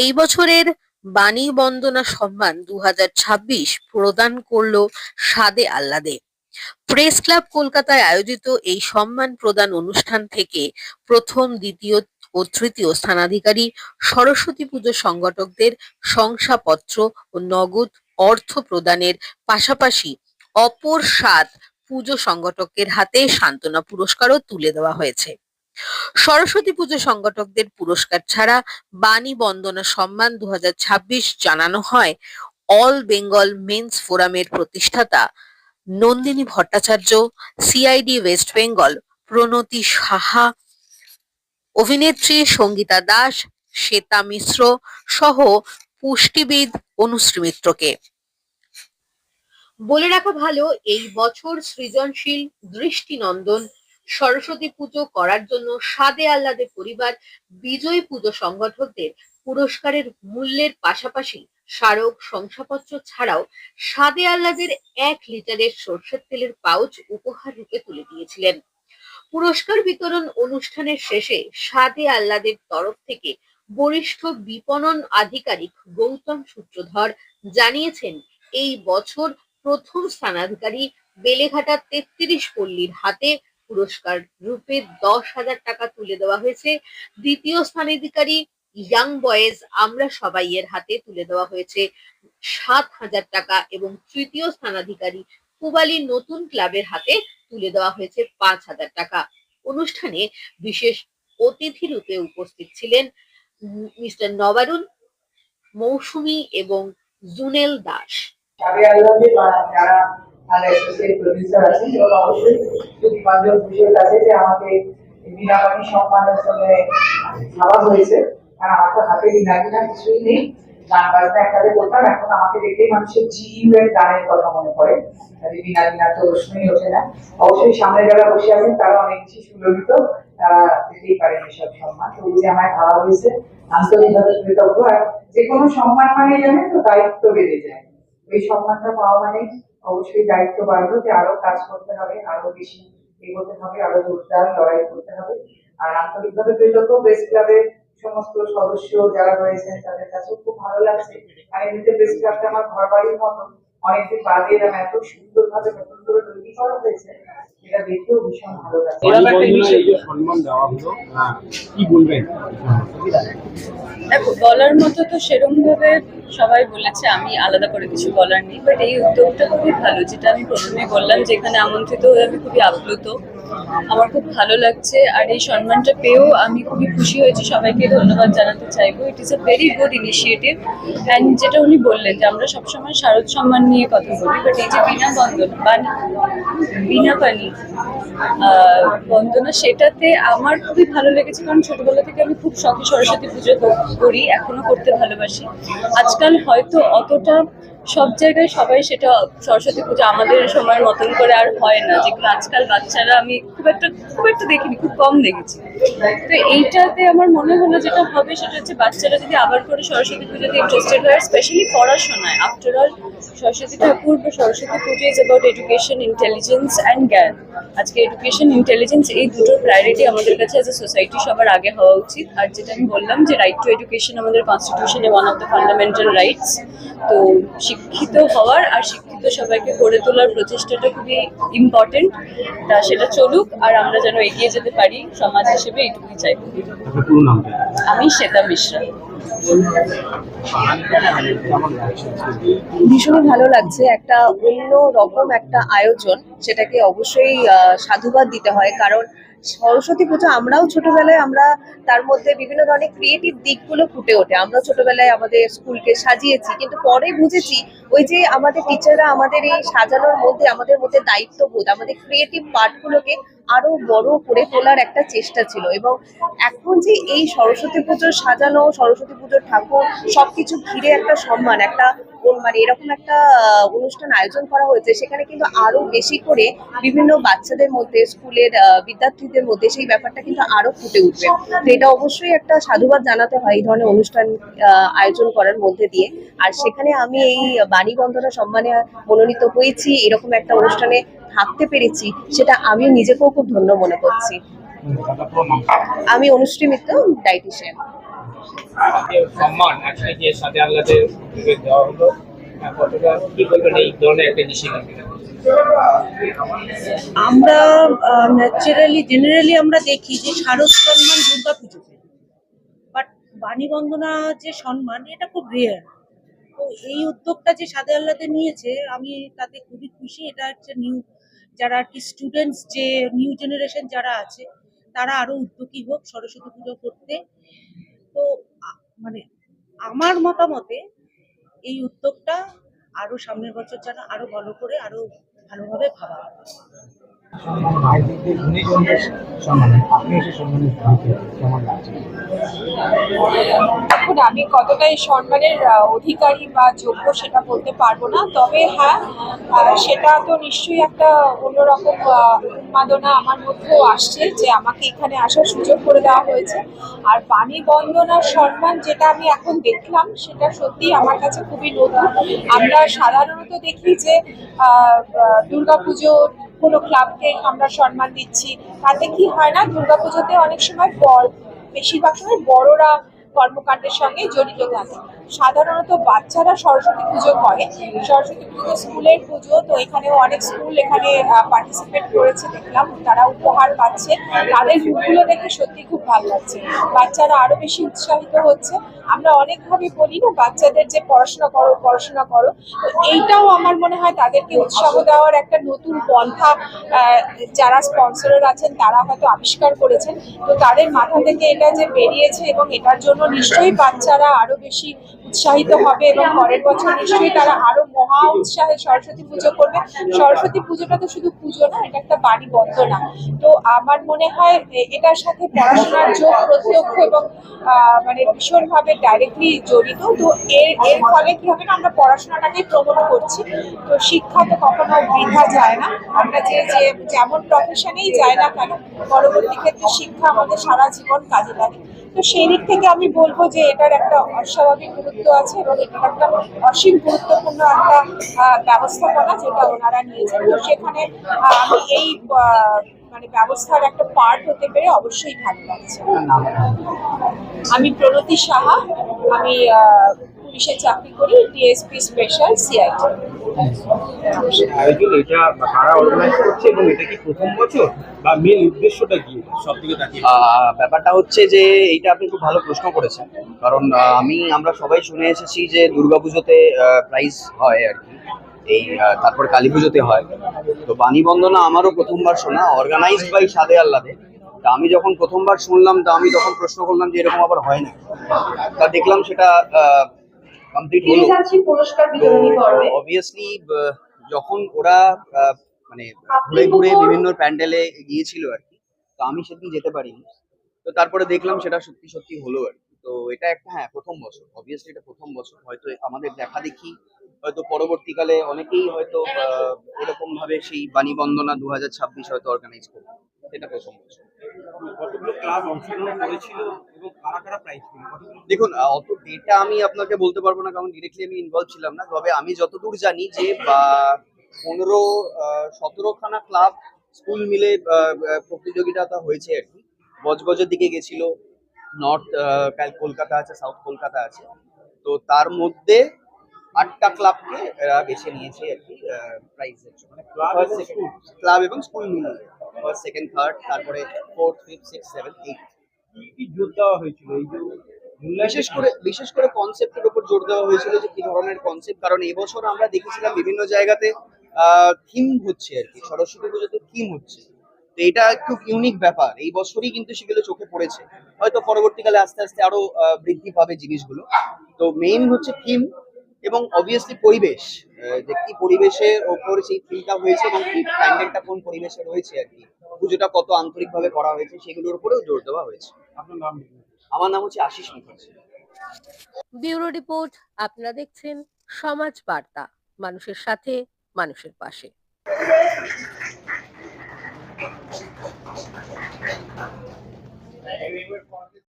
এই বছরের বাণী বন্দনা সম্মান দু প্রদান করল সাদে আহ্লাদে। প্রেস ক্লাব কলকাতায় আয়োজিত এই সম্মান প্রদান অনুষ্ঠান থেকে প্রথম, দ্বিতীয় ও তৃতীয় স্থানাধিকারী সরস্বতী পুজো সংগঠকদের শংসাপত্র ও নগদ অর্থ প্রদানের পাশাপাশি অপর সাত পুজো সংগঠকের হাতে সান্ত্বনা পুরস্কারও তুলে দেওয়া হয়েছে। সরস্বতী পুজো সংগঠকদের পুরস্কার ছাড়া বাণী বন্দনা সম্মান দুহাজার ছাব্বিশ জানানো হয়। অল বেঙ্গল মেন্স ফোরামের প্রতিষ্ঠাতা নন্দিনী ভট্টাচার্য, সিআইডি ওয়েস্ট বেঙ্গল প্রণতি সাহা, অভিনেত্রী সঙ্গীতা দাস, শ্বেতা মিশ্র সহ পুষ্টিবিদ অনুশ্রী মিত্রকে। বলে রাখা ভালো, এই বছর সৃজনশীল দৃষ্টিনন্দন, সরস্বতী পুজো করার জন্য সাদে আহ্লাদে পরিবার, বিজয়ী পুজো সংগঠকদের পুরস্কারের মূল্যের পাশাপাশি স্মারক শংসাপত্র ছাড়াও সাদে আহ্লাদের এক লিটারের সর্ষের তেলের পাউচ উপহার রূপে তুলে দিয়েছিলেন। পুরস্কার বিতরণ অনুষ্ঠানের শেষে সাদে আহ্লাদের তরফ থেকে বরিষ্ঠ বিপণন আধিকারিক গৌতম সূত্রধর জানিয়েছেন, এই বছর প্রথম স্থানাধিকারী বেলেঘাটা তেত্রিশ পল্লীর হাতে পুরস্কার রূপে দশ হাজার টাকা তুলে দেওয়া হয়েছে। দ্বিতীয় স্থানাধিকারী ইয়াং বয়েজ আমরা সবাই এর হাতে তুলে দেওয়া হয়েছে সাত হাজার টাকা এবং তৃতীয় স্থানাধিকারী পুবালি নতুন ক্লাবের হাতে তুলে দেওয়া হয়েছে পাঁচ হাজার টাকা। অনুষ্ঠানে বিশেষ অতিথি রূপে উপস্থিত ছিলেন মিস্টার নবারুন মৌসুমী এবং জুনেল দাস। আমি আল্লাহকে যারা অবশ্যই কাছে হয়েছে আমাকে মানুষের কথা মনে পড়ে। তো ওঠে না। অবশ্যই সামনে যারা বসে আছেন, তারা অনেক বেশি সুলভিত, তারা দিতেই পারেন এসব সম্মান। তো আমায় ভাবা হয়েছে। আন্তরিকভাবে কৃতজ্ঞ যে কোনো সম্মান মানে জানেন তো, দায়িত্ব বেড়ে যায়। এই সম্মানটা পাওয়া মানে অবশ্যই দায়িত্ব বাড়লো যে আরও কাজ করতে হবে, আরও বেশি এগোতে হবে, আরও জোরদার লড়াই করতে হবে। আর আন্তরিকভাবে কৃতজ্ঞ প্রেস ক্লাবের সমস্ত সদস্য যারা রয়েছেন তাদের কাছে খুব ভালো লাগছে। আর এমনিতে প্রেস ক্লাবটা আমার ঘর বাড়ির মতো। অনেকদিন বাদে এরকম এত সুন্দর ভাবে নতুন করে তৈরি করা হয়েছে। দেখেও ভীষণ ভালো সম্মান দেওয়া হলো হ্যাঁ, কি বলবেন? দেখো বলার মতো তো সেরকম ভাবে সবাই বলেছে আমি আলাদা করে কিছু বলার নেই বাট এই উদ্যোগটা খুবই ভালো যেটা আমি প্রথমে বললাম যেখানে আমন্ত্রিত হয়ে আমি খুবই আপ্লুত। আমার খুব ভালো লাগছে আর এই সম্মানটা পেয়েও আমি খুবই খুশি হয়েছি। সবাইকে ধন্যবাদ জানাতে চাইব। It is a very good initiative and যেটা উনি বললেন যে আমরা সবসময় শারদ সম্মান নিয়ে কথা বলি বাট এই যে বিনা বন্ধন বাণী বিনা পানি বন্দনা, সেটাতে আমার খুবই ভালো লেগেছে কারণ ছোটবেলা থেকে আমি খুব শখে সরস্বতী পুজো করি, এখনও করতে ভালোবাসি। আজকাল হয়তো অতটা সব জায়গায় সবাই সেটা সরস্বতী পুজো আমাদের সময়ের মতন করে আর হয় না। যেগুলো আজকাল বাচ্চারা আমি খুব একটা খুব একটা দেখিনি, খুব কম দেখেছি। তো এইটাতে আমার মনে হলো যেটা হবে সেটা হচ্ছে বাচ্চারা যদি আবার করে সরস্বতী পুজোতে ইন্টারেস্টেড হয় স্পেশালি পড়াশোনায়। আফটার অল সরস্বতী ঠাকুর বা Saraswati Puja is about education intelligence and জ্ঞান। আজকে এডুকেশন ইন্টেলিজেন্স এই দুটোর প্রায়োরিটি আমাদের কাছে অ্যাজ এ সোসাইটি সবার আগে হওয়া উচিত। আর যেটা আমি বললাম যে রাইট টু এডুকেশন আমাদের কনস্টিটিউশনে one of the fundamental rights তো শিক্ষিত হওয়ার আর শিক্ষিত সবাইকে গড়ে তোলার প্রচেষ্টাটা খুবই ইম্পর্টেন্ট তা সেটা চলুক আর আমরা যেন এগিয়ে যেতে পারি সমাজ হিসেবে এটুকুই চাই আমি শ্বেতা মিশ্রা। কেমন লাগছে আজকে? ভীষণ ভালো লাগছে। একটা অন্য রকম একটা আয়োজন সেটাকে অবশ্যই সাধুবাদ দিতে হয়। কারণ সরস্বতী পুজো আমরাও ছোটবেলায় আমরা তার মধ্যে বিভিন্ন ধরনের ক্রিয়েটিভ দিকগুলো ফুটে ওঠে। আমরা ছোটবেলায় আমাদের স্কুলকে সাজিয়েছি, কিন্তু পরে বুঝেছি ওই যে আমাদের টিচাররা আমাদের এই সাজানোর মধ্যে, আমাদের মধ্যে দায়িত্ববোধ, আমাদের ক্রিয়েটিভ পার্টগুলোকে আরও বড় করে তোলার একটা চেষ্টা ছিল। এবং এখন যে এই সরস্বতী পুজো সাজানো, সরস্বতী পুজোর ঠাকুর সবকিছু ঘিরে একটা সম্মান একটা মানে এরকম একটা অনুষ্ঠান আয়োজন করা হয়েছে। সেখানে কিন্তু আরও বেশি করে বিভিন্ন বাচ্চাদের মধ্যে স্কুলের বিদ্যার্থীদের মধ্যে সেই ব্যাপারটা কিন্তু আরও ফুটে উঠবে। তো এটা অবশ্যই একটা সাধুবাদ জানাতে হয় এই ধরনের অনুষ্ঠান আয়োজন করার মধ্যে দিয়ে। আর সেখানে আমি এই বাণী বন্দনা সম্মানে মনোনীত হয়েছি এরকম একটা অনুষ্ঠানে থাকতে পেরেছি সেটা আমি নিজেকেও খুব ধন্য মনে করছি। আমি অনুশ্রী মিত্র ডাইটিশিয়ান। সম্মান আজকে যে সাথে আল্লাদের দেওয়া হলো। আমরা ন্যাচারালি, জেনারেলি আমরা দেখি যে শারদ সম্মান দুর্গা পুজোতে বাট বাণী বন্দনা যে সম্মান, এটা খুব রেয়ার তো এই উদ্যোগটা যে সাদে আল্লাতে নিয়েছে, আমি তাতে খুবই খুশি। এটা হচ্ছে নিউ যারা আর কি স্টুডেন্টস যে নিউ জেনারেশন যারা আছে, তারা আরও উদ্যোগী হোক সরস্বতী পুজো করতে। তো মানে আমার মতামতে এই উদ্যোগটা আরও সামনের বছর যেন আরও ভালো করে, আরও ভালোভাবে ভাবা। এখন আমি কতটা এই সম্মানের অধিকারী বা যোগ্য সেটা বলতে পারব না। তবে হ্যাঁ সেটা তো নিশ্চয়ই একটা অন্যরকম উন্মাদনা আমার মধ্যেও আসছে যে আমাকে এখানে আসার সুযোগ করে দেওয়া হয়েছে। আর বাণী বন্দনার সম্মান যেটা আমি এখন দেখলাম সেটা সত্যি আমার কাছে খুবই নতুন। আমরা সাধারণত দেখি যে আহ, আহ, দুর্গাপুজো কোনো ক্লাবকে আমরা সম্মান দিচ্ছি। তাতে কি হয় না, দুর্গাপুজোতে অনেক সময় বড়, বেশিরভাগ সময় বড়রা কর্মকাণ্ডের সঙ্গে জড়িত থাকে। সাধারণত বাচ্চারা সরস্বতী পুজো করে। সরস্বতী পুজো স্কুলের পুজো, তো এখানেও অনেক স্কুল এখানে পার্টিসিপেট করেছে দেখলাম। তারা উপহার পাচ্ছে। তাদের মুখগুলো দেখে সত্যি খুব ভালো লাগছে। বাচ্চারা আরও বেশি উৎসাহিত হচ্ছে। আমরা অনেকভাবে বলি না, বাচ্চাদের যে পড়াশোনা করো পড়াশোনা করো, তো এইটাও আমার মনে হয় তাদেরকে উৎসাহ দেওয়ার একটা নতুন পন্থা যারা স্পন্সরার আছেন, তারা হয়তো আবিষ্কার করেছেন। তো তাদের মাথা থেকে এটা যে বেরিয়েছে এবং এটার জন্য নিশ্চয়ই বাচ্চারা আরও বেশি উৎসাহিত হবে এবং পরের বছর নিশ্চয়ই তারা আরও মহা উৎসাহে সরস্বতী পুজো করবে। সরস্বতী পুজোটা তো শুধু পুজো না, এটা একটা বাড়ি বন্দনা। তো আমার মনে হয় এটার সাথে পড়াশোনার যোগ প্রত্যক্ষ এবং মানে ভীষণভাবে ডাইরেক্টলি জড়িত। তো এর এর ফলে কি হবে না, আমরা পড়াশোনাটাকেই প্রমোট করছি। তো শিক্ষা তো কখনো বৃথা যায় না। আমরা যে যে যেমন প্রফেশনেই যায় না কেন, পরবর্তী ক্ষেত্রে শিক্ষা আমাদের সারা জীবন কাজে লাগে। তো সেই দিক থেকে আমি বলব যে এটার একটা অস্বাভাবিক গুরুত্ব আছে এবং এটার একটা অসীম গুরুত্বপূর্ণ একটা ব্যবস্থাপনা যেটা ওনারা নিয়েছেন তো সেখানে আমি এই মানে ব্যবস্থার একটা পার্ট হতে পেরে অবশ্যই ভালো লাগছে আমি প্রণতি সাহা আমি পুলিশে চাকরি করি ডিএসপি স্পেশাল সিআইটি আয়োজন এটা কারা অর্গানাইজ করছে এবং এটা কি প্রথম বছর? বা মেন উদ্দেশ্যটা কি? সব আহ, ব্যাপারটা হচ্ছে যে এইটা আপনি খুব ভালো প্রশ্ন করেছেন। কারণ আমি আমরা সবাই শুনে এসেছি যে দুর্গাপুজোতে প্রাইজ হয় আর কি। এই তারপর কালী পুজোতে হয়। তো বাণী বন্দনা আমারও প্রথমবার শোনা অর্গানাইজড বাই সাদে আল্লাদে তা আমি যখন প্রথমবার শুনলাম তা আমি তখন প্রশ্ন করলাম যে এরকম আবার হয় না। তা দেখলাম সেটা কমপ্লিট হলো। অবভিয়াসলি যখন ওরা মানে ঘুরে ঘুরে বিভিন্ন প্যান্ডেলে গিয়েছিল আর কি তো আমি সেদিন যেতে পারিনি। তো তারপরে দেখলাম সেটা সত্যি সত্যি হলো আর কি। তো এটা একটা হ্যাঁ প্রথম বছর। অবভিয়াসলি এটা প্রথম বছর। হয়তো আমাদের দেখা দেখি হয়তো পরবর্তীকালে অনেকেই হয়তো আহ, এরকম ভাবে সেই বাণী বন্দনা দু হাজার ছাব্বিশ হয়তো অর্গানাইজ করবে। এটা প্রথম বছর। দেখুন অত ডেটা আমি আপনাকে বলতে পারব না কারণ ডিরেক্টলি আমি ইনভলভ ছিলাম না। তবে আমি যতদূর জানি যে পনেরো সতেরো খানা ক্লাব স্কুল মিলে আহ, আহ, প্রতিযোগিতা হয়েছে আর কি। বজবজের দিকে গেছিল নর্থ কলকাতা আছে সাউথ কলকাতা আছে। তো তার মধ্যে আটটা ক্লাবকে বেছে নিয়েছে আর কি প্রাইজের জন্য। ক্লাব এবং স্কুল ক্লাব এবং স্কুল মিলিয়ে। ফার্স্ট সেকেন্ড থার্ড তারপরে fourth fifth six seven eight কি কি জোর দেওয়া হয়েছিল? এই বিশেষ করে বিশেষ করে কনসেপ্টের উপর জোর দেওয়া হয়েছিল যে কি ধরনের কনসেপ্ট কারণ এবছর আমরা দেখেছিলাম বিভিন্ন জায়গাতে থিম হচ্ছে আর কি সরস্বতী পুজোতে থিম হচ্ছে। তো এটা একটু ইউনিক ব্যাপার এই বছরই কিন্তু সেগুলো চোখে পড়েছে। হয়তো পরবর্তীকালে আস্তে আস্তে আরও বৃদ্ধি পাবে জিনিসগুলো। তো মেইন হচ্ছে থিম এবং অবভিয়াসলি পরিবেশ আহ, যে কি পরিবেশের ওপর সেই থিমটা হয়েছে এবং কি প্যান্ডেলটা কোন পরিবেশে রয়েছে আর কি। পুজোটা কত আন্তরিকভাবে করা হয়েছে সেগুলোর উপরেও জোর দেওয়া হয়েছে। আপনার নাম আমার নাম হচ্ছে আশিস মুখার্জি। ব্যুরো রিপোর্ট আপনারা দেখছেন সমাজ বার্তা মানুষের সাথে মানুষের পাশে।